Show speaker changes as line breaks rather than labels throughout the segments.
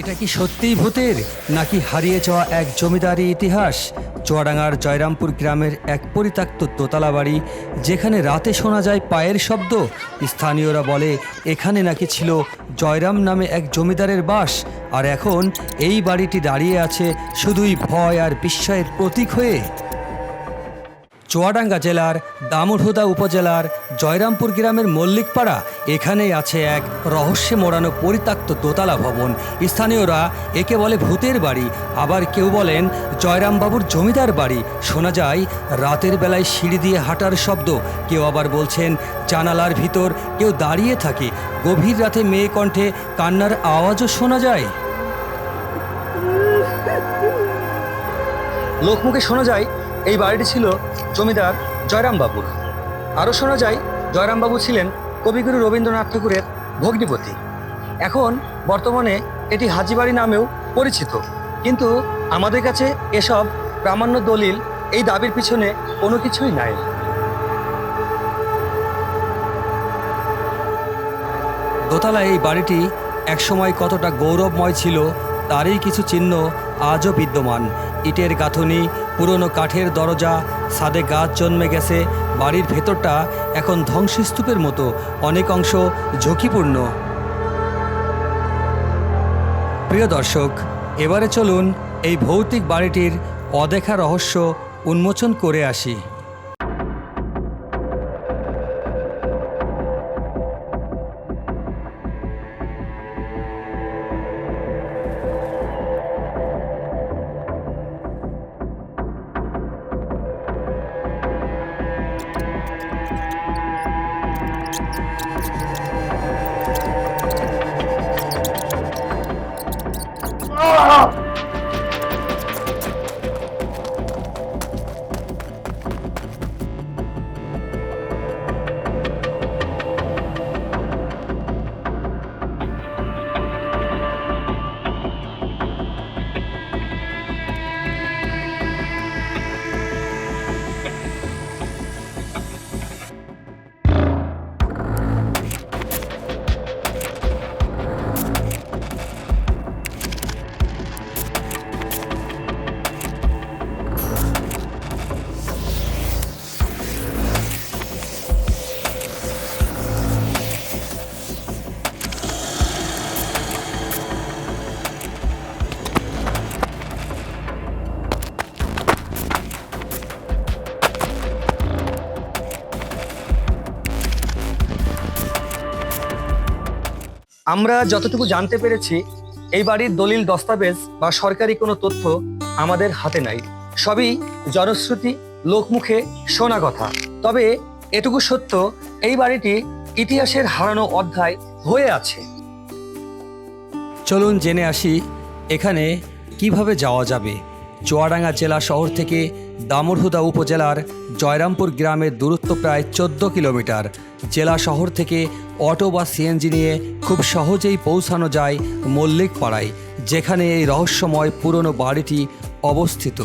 এটা কি সত্যিই ভূতের? নাকি হারিয়ে যাওয়া এক জমিদারি ইতিহাস? চুয়াডাঙ্গার জয়রামপুর গ্রামের এক পরিত্যক্ত দোতলা বাড়ি যেখানে রাতে শোনা যায় পায়ের শব্দ। স্থানীয়রা বলে, এখানে নাকি ছিল জয়রাম নামে এক জমিদারের বাস। আর এখন এই বাড়িটি দাঁড়িয়ে আছে শুধুই ভয় আর বিস্ময়ের প্রতীক হয়ে। চুয়াডাঙ্গা জেলার দামুড়হুদা উপজেলার জয়রামপুর গ্রামের মল্লিকপাড়া এখানেই আছে এক রহস্যে মোড়ানো পরিত্যক্ত দোতলা ভবন। স্থানীয়রা একে বলে ভূতের বাড়ি, আবার কেউ বলেন জয়রামবাবুর জমিদার বাড়ি। শোনা যায়, রাতের বেলায় সিঁড়ি দিয়ে হাঁটার শব্দ, কেউ আবার বলছেন জানালার ভিতর কেউ দাঁড়িয়ে থাকে। গভীর রাতে মেয়ে কণ্ঠে কান্নার আওয়াজও শোনা যায়। লোকমুখে শোনা যায় এই বাড়িটি ছিল জমিদার জয়রামবাবুর। আরও শোনা যায়, জয়রামবাবু ছিলেন কবিগুরু রবীন্দ্রনাথ ঠাকুরের ভগ্নিপতি। এখন বর্তমানে এটি হাজিবাড়ি নামেও পরিচিত। কিন্তু আমাদের কাছে এসব প্রামাণ্য দলিল এই দাবির পিছনে কোনো কিছুই নাই। দোতলা এই বাড়িটি একসময় কতটা গৌরবময় ছিল, তারই কিছু চিহ্ন আজও বিদ্যমান। ইটের গাঁথুনি পুরনো কাঠের দরজা সাদে গাছ জন্মে গেছে, বাড়ির ভেতরটা এখন ধ্বংসস্তূপের মতো, অনেক অংশ ঝুঁকিপূর্ণ। প্রিয় দর্শক, এবারে চলুন এই ভৌতিক বাড়িটির অদেখা রহস্য উন্মোচন করে আসি। আমরা যতটুকু জানতে পেরেছি, এই বাড়ির দলিল দস্তাবেজ বা সরকারি কোনো তথ্য আমাদের হাতে নাই। সবই জনশ্রুতি, লোকমুখে শোনা কথা। তবে এটুকু সত্য, এই বাড়িটি ইতিহাসের হারানো অধ্যায় হয়ে আছে। চলুন জেনে আসি, এখানে কীভাবে যাওয়া যাবে। চুয়াডাঙ্গা জেলা শহর থেকে দামুড়হুদা উপজেলার জয়রামপুর গ্রামের দূরত্ব প্রায় চোদ্দ কিলোমিটার। জেলা শহর থেকে অটো বা সিএনজি নিয়ে খুব সহজেই পৌঁছানো যায় মল্লিকপাড়ায় যেখানে এই রহস্যময় পুরনো বাড়িটি অবস্থিত।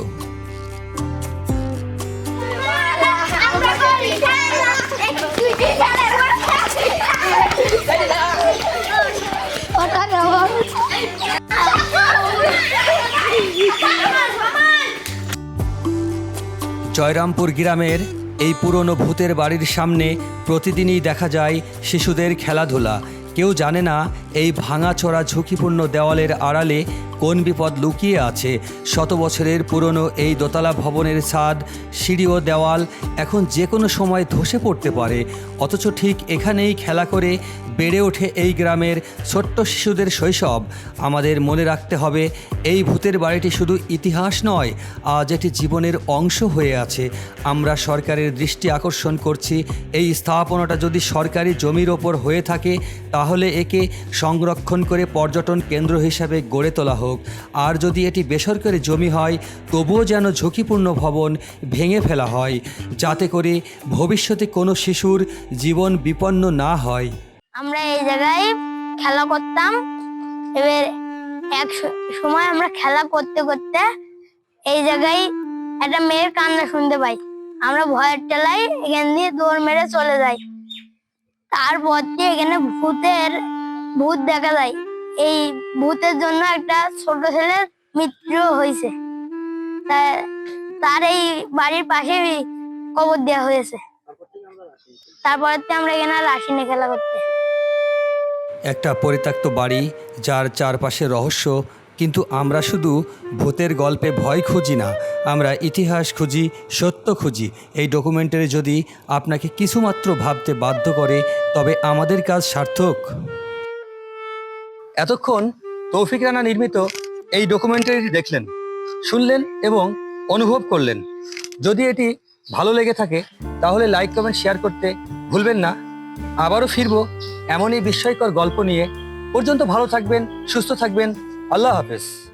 জয়রামপুর গ্রামের এই পুরনো ভূতের বাড়ির সামনে প্রতিদিনই দেখা যায় শিশুদের খেলাধুলা। কেউ জানে না এই ভাঙাচোরা ঝুঁকিপূর্ণ দেওয়ালের আড়ালে কোন বিপদ লুকিয়ে আছে? শত বছরের পুরনো এই দোতলা ভবনের ছাদ, সিঁড়ি ও দেওয়াল এখন যে কোনো সময় ধসে পড়তে পারে। অথচ ঠিক এখানেই খেলা করে বেড়ে ওঠে এই গ্রামের ছোট্ট শিশুদের শৈশব। আমাদের মনে রাখতে হবে, এই ভূতের বাড়িটি শুধু ইতিহাস নয়, আজ এটি জীবনের অংশ হয়ে আছে। আমরা সরকারের দৃষ্টি আকর্ষণ করছি, এই স্থাপনাটা যদি সরকারি জমির ওপর হয়ে থাকে, তাহলে একে সংরক্ষণ করে পর্যটন কেন্দ্র হিসাবে গড়ে তোলা হোক। আর যদি এটি বেসরকারি জমি হয়, তবুও যেন ঝুঁকিপূর্ণ ভবন ভেঙে ফেলা হয়, যাতে করে ভবিষ্যতে কোনো শিশুর জীবন বিপন্ন না হয়।
আমরা এই জায়গায় খেলা করতাম। এবার এক সময় আমরা খেলা করতে করতে এই জায়গায় একটা মেয়ের কান্না শুনতে পাই। আমরা ভয়ের টেলায় এখান দিয়ে দৌড় মেরে চলে যাই। তারপর দিয়ে এখানে ভূতের ভূত দেখা যায়। এই ভূতের জন্য একটা ছোট ছেলের মৃত্যু হয়েছে। তার এই বাড়ির পাশে কবর দেওয়া হয়েছে। তারপর আমরা এখানে আর আসিনি খেলা করতে।
একটা পরিত্যক্ত বাড়ি, যার চারপাশে রহস্য, কিন্তু আমরা শুধু ভূতের গল্পে ভয় খুঁজি না, আমরা ইতিহাস খুঁজি, সত্য খুঁজি। এই ডকুমেন্টারি যদি আপনাকে কিছুমাত্র ভাবতে বাধ্য করে, তবে আমাদের কাজ সার্থক। এতক্ষণ তৌফিক রানা নির্মিত এই ডকুমেন্টারিটি দেখলেন, শুনলেন এবং অনুভব করলেন। যদি এটি ভালো লেগে থাকে, তাহলে লাইক কমেন্ট শেয়ার করতে ভুলবেন না। আবারও ফিরব এমনই বিস্ময়কর গল্প নিয়ে। পর্যন্ত ভালো থাকবেন, সুস্থ থাকবেন। আল্লাহ হাফেজ।